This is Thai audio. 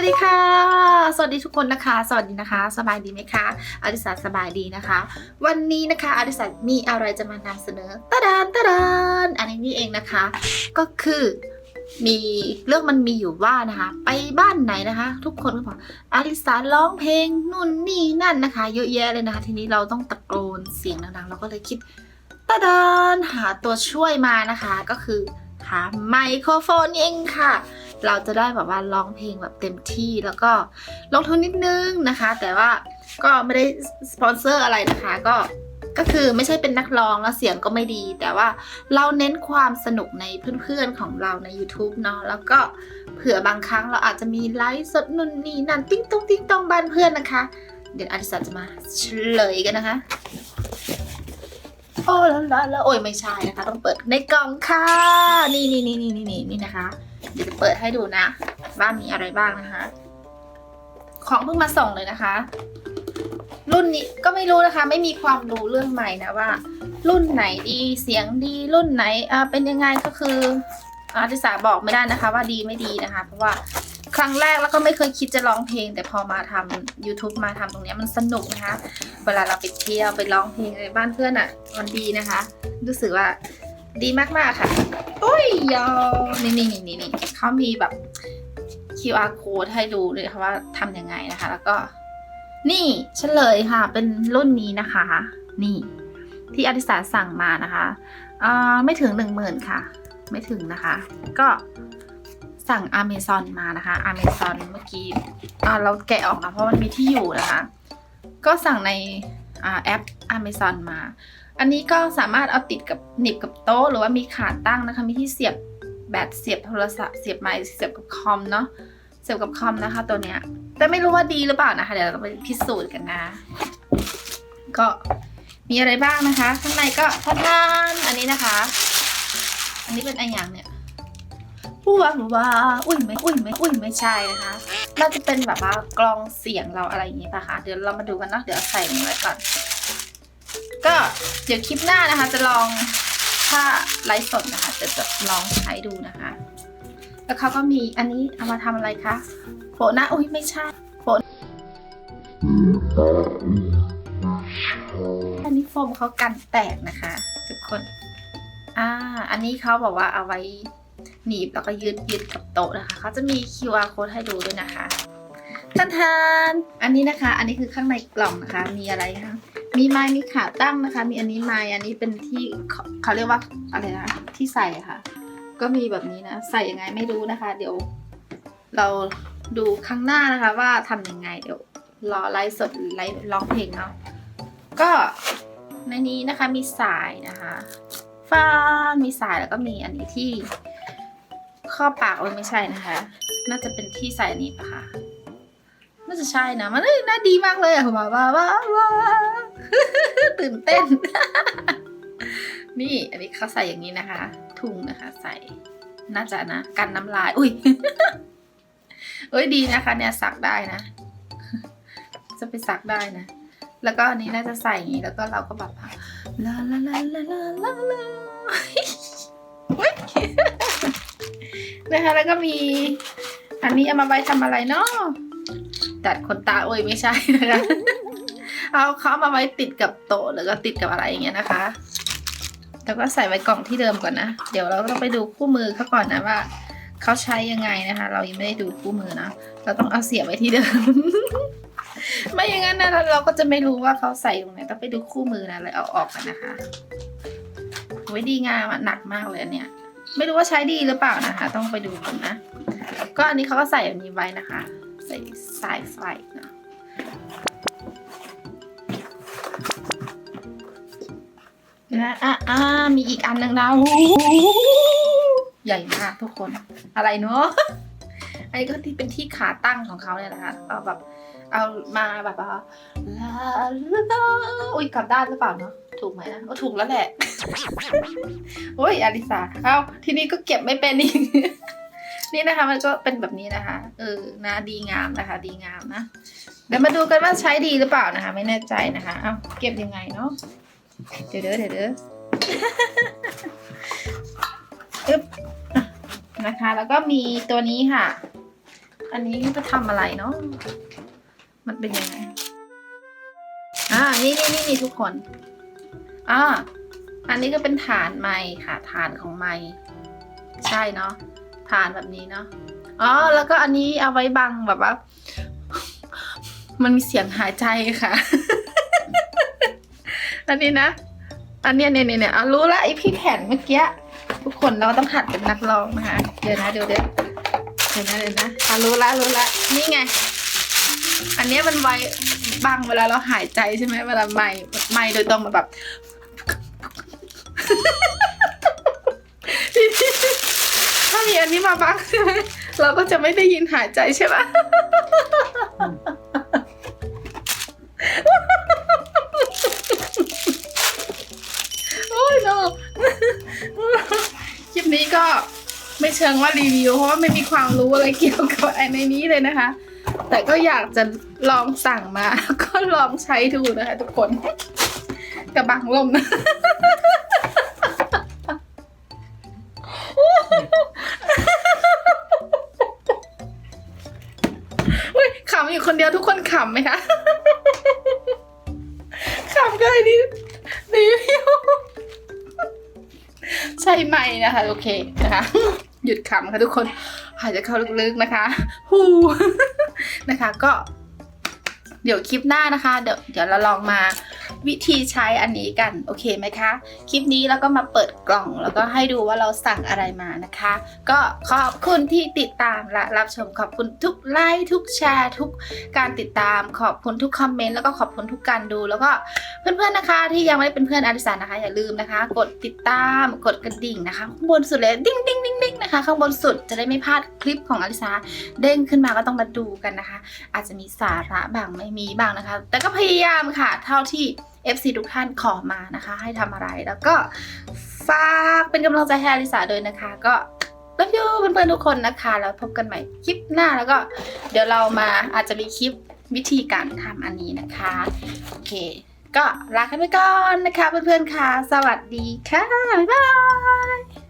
วัสดีค่ะ สวัสดีทุกคนนะคะ สวัสดีนะคะ สบายดีไหมคะอดิสาสบายดีนะคะ วันนี้นะคะอดิสามีอะไรจะมานำเสนอตะดานตะดานอันนี้นี่เองนะคะ ก็คือมีเรื่องมันมีอยู่ว่านะคะ ไปบ้านไหนนะคะ ทุกคนก็บอกอลิสาร้องเพลงนู่นนี่นั่นนะคะ เยอะแยะเลยนะคะ ทีนี้เราต้องตะโกนเสียงดังๆเราก็เลยคิดตะดานหาตัวช่วยมานะคะ ก็คือหาไมโครโฟนเองค่ะ เราจะได้แบบว่าร้องเพลงแบบเต็มที่แล้วก็ลงทุนนิดนึงนะคะ แต่ว่าก็ไม่ได้สปอนเซอร์อะไรนะคะก็ก็คือไม่ใช่เป็นนักร้องแล้วเสียงก็ไม่ดี แต่ว่าเราเน้นความสนุกในเพื่อนๆของเราใน YouTube เนาะแล้วก็เผื่อบางครั้งเราอาจจะมีไลฟ์สดนู่นนี่นั่นติ้งตองติ้งตองบ้านเพื่อนนะคะ เดี๋ยวอดิสันจะมาเฉลยกันนะคะ โอ้แล้วแล้วโอ้ยไม่ใช่นะคะ ต้องเปิดในกล่องค่ะ นี่นี่นี่นี่นี่นี่นะคะ ดี๋ยวจะเปิดให้ดูนะ ว่ามีอะไรบ้างนะคะ ของเพิ่งมาส่งเลยนะคะ รุ่นนี้ก็ไม่รู้นะคะ ไม่มีความรู้เรื่องใหม่นะว่า รุ่นไหนดีเสียงดีรุ่นไหนอ่าเป็นยังไงก็คืออาทิสาบอกไม่ได้นะคะว่าดีไม่ดีนะคะ เพราะว่าครั้งแรกแล้วก็ไม่เคยคิดจะร้องเพลง แต่พอมาทำ YouTube มาทำตรงนี้มันสนุกนะคะ เวลาเราไปเที่ยวไปร้องเพลงในบ้านเพื่อนอะ่ะ มันดีนะคะ รู้สึกว่าดีมากๆค่ะ อ้ยยอนี่นี่นี่นี่นี่เขามีแบบ QR code ให้ดูเลยค่ะว่าทำยังไงนะคะ แล้วก็ นี่เฉลยค่ะ เป็นรุ่นนี้นะคะ นี่ ที่อดิสาสั่งมานะคะอ่าไม่ถึงหนึ่งหมื่นค่ะ ไม่ถึงนะคะ ก็สั่ง Amazon มานะคะ Amazon เมื่อกี้อ่าเราแกะออกนะเพราะมันมีที่อยู่นะคะ ก็สั่งในอแอป Amazon มา อันนี้ก็สามารถเอาติดกับหนีบกับโต๊ะ หรือว่ามีขาตั้งนะคะ มีที่เสียบแบตเสียบโทรศัพท์เสียบไมค์เสียบกับคอมเนาะเสียบกับคอมนะคะตัวเนี้ยแต่ไม่รู้ว่าดีหรือเปล่านะคะ เดี๋ยวเราไปพิสูจน์กันนะ ก็มีอะไรบ้างนะคะ ข้างในก็ทานานอันนี้นะคะ อันนี้เป็นอะไรอย่างเนี่ยว้าวว้าอุ้ยไม่อุ้ยไม่อุ้ยไม่ใช่นะคะน่าจะเป็นแบบว่ากลองเสียงเราอะไรอย่างนี้ป่ะคะเดี๋ยวเรามาดูกันเนาะเดี๋ยวใส่นี้ไว้ก่อน ก็เดี๋ยวคลิปหน้านะคะ จะลองถ้าไลฟ์สดนะคะจะจะลองใช้ดูนะคะ แล้วเขาก็มีอันนี้เอามาทำอะไรคะโฟนะอุ้ยไม่ใช่โฟนอันนี้โฟมเขากันแตกนะคะ ทุกคนอ่าอันนี้เขาบอกว่าเอาไว้หนีบแล้วก็ยืดยืดกับโต๊ะนะคะเขาจะมี QR code ให้ดูด้วยนะคะทันทาน อันนี้นะคะ อันนี้คือข้างในกล่องนะคะ มีอะไรคะ มีไม้มีขาตั้งนะคะ มีอันนี้ไม้อันนี้เป็นที่เขาเขาเรียกว่าอะไรนะ ที่ใส่ค่ะ ก็มีแบบนี้นะ ใส่ยังไงไม่รู้นะคะ เดี๋ยว เราดูข้งหน้านะคะ ว่าทำยังไงเดี๋ยวรอไลฟ์สดไลฟ์ร้องเพลงเนาะก็ในนี้นะคะมีสายนะคะฟ้านมีสายแล้วก็มีอันนี้ที่ข้อบปากเออไม่ใช่นะคะ น่าจะเป็นที่ใส่อันนี้ปะคะน่าจะใช่นะ มันเอ้ยน่าดีมากเลยอะว้าวว้าวว้าวว้าว ตื่นเต้น นี่ อันนี้เขาใส่อย่างนี้นะคะ ถุงนะคะ ใส่น่าจะนะ กันน้ำลาย อุ้ยเอ้ยดีนะคะ เนี่ยสักได้นะ จะไปสักได้นะ แล้วก็อันนี้น่าจะใส่อย่างนี้แล้วก็เราก็แบบลาลาลาลาลาลาลาอุ๊ยนะคะแล้วก็มี อันนี้เอามาไว้ทำอะไรเนาะตัดขนตาโอ้ยไม่ใช่นะคะ เอาเขามาไว้ติดกับโต๊ะหรือก็ติดกับอะไรอย่างเงี้ยนะคะแล้วก็ใส่ไว้กล่องที่เดิมก่อนนะ เดี๋ยวเราต้องไปดูคู่มือเขาก่อนนะว่าเขาใช้ยังไงนะคะ เรายังไม่ได้ดูคู่มือนะเราต้องเอาเสียบไว้ที่เดิม ไม่อย่างนั้นนะเราก็จะไม่รู้ว่าเขาใส่ตรงไหนต้องไปดูคู่มือนะเลยเอาออกกันนะคะไว้ดีงามอะหนักมากเลยเนี่ย ไม่รู้ว่าใช้ดีหรือเปล่านะคะ ต้องไปดูกันนะ ก็อันนี้เขาก็ใส่อันนี้ไว้นะคะ ใส่สายไฟนะ นะอะอ่ามีอีกอันหนึ่งนะโอ้โหใหญ่มากทุกคน อะไรเนาะอันนี้ก็ที่เป็นที่ขาตั้งของเขาเนี่ยนะคะเอาแบบ เอามาแบบว่าลาลาอุ้ยกลับด้านหรือเปล่าเนาะถูกไหมนะก็ถูกแล้วแหละโอ้ยอลิสาเอาทีนี้ก็เก็บไม่เป็นอีกนี่นะคะมันก็เป็นแบบนี้นะคะ เออนะดีงามนะคะ ดีงามนะเดี๋ยวมาดูกันว่าใช้ดีหรือเปล่านะคะ ไม่แน่ใจนะคะ เอาเก็บยังไงเนาะ เดี๋ยวเด้อเดี๋ยวเด้ออึ๊บนะคะ แล้วก็มีตัวนี้ค่ะ อันนี้จะทำอะไรเนาะ มันเป็นยังไง อ่า นี่นี่นี่นี่ทุกคน อ่า อันนี้ก็เป็นฐานไม้ค่ะ ฐานของไม้ใช่เนาะ ฐานแบบนี้เนาะ อ๋อ แล้วก็อันนี้เอาไว้บังแบบว่า มันมีเสียงหายใจค่ะ อันนี้นะ อันเนี้ยเนี่ยเนี่ยเนี่ยเอารู้ละไอพี่แผ่นเมื่อกี้ทุกคนเราต้องหัดเป็นนักร้องนะคะ เดี๋ยวนะเดี๋ยวเดี๋ยวเดี๋ยวนะเดี๋ยวนะอะรู้ละรู้ละนี่ไง อันเนี้ยมันไวบังเวลาเราหายใจใช่ไหมเวลาไม่ไม่โดยตรงมาแบบถ้ามีอันนี้มาบังใช่ไหมเราก็จะไม่ได้ยินหายใจใช่ไหม คลิปนี้ก็ไม่เชิงว่ารีวิว เพราะว่าไม่มีความรู้อะไรเกี่ยวกับไอ้ในนี้เลยนะคะ แต่ก็อยากจะลองสั่งมาก็ลองใช้ดูนะคะ ทุกคนกระบังลมนะขำอยู่คนเดียวทุกคนขำไหมคะขำก็ไอ้นี่ ไหมนะคะ โอเคนะคะ หยุดขำค่ะทุกคนหายใจเข้าลึกๆนะคะฮูนะคะก็ เดี๋ยวคลิปหน้านะคะ เดี๋ยวเดี๋ยวเราลองมา วิธีใช้อันนี้กัน โอเคไหมคะ คลิปนี้แล้วก็มาเปิดกล่อง แล้วก็ให้ดูว่าเราสั่งอะไรมานะคะ ก็ขอบคุณที่ติดตามและรับชมขอบคุณทุกไลค์ทุกแชร์ ทุกการติดตาม ขอบคุณทุกคอมเมนต์แล้วก็ขอบคุณทุกการดู แล้วก็เพื่อนๆนะคะ ที่ยังไม่ได้เป็นเพื่อนอดิสานะคะ อย่าลืมนะคะ กดติดตามกดกระดิ่งนะคะข้างบนสุดเลยดิ้งดิ้งดิ้งดิ้งนะคะ ข้างบนสุดจะได้ไม่พลาดคลิปของอดิสาเด้งขึ้นมาก็ต้องมาดูกันนะคะ อาจจะมีสาระบางไม่มีบ้างนะคะ แต่ก็พยายามค่ะ เท่าที่ FC ทุกท่านขอมานะคะ ให้ทำอะไรแล้วก็ฝากเป็นกำลังใจให้อลิสาด้วยนะคะ ก็รักยูเพื่อนๆทุกคนนะคะ แล้วพบกันใหม่คลิปหน้าแล้วก็ เดี๋ยวเรามาอาจจะมีคลิปวิธีการทำอันนี้นะคะ โอเค ก็ลากันไปก่อนนะคะเพื่อนๆค่ะ สวัสดีค่ะ บ๊ายบาย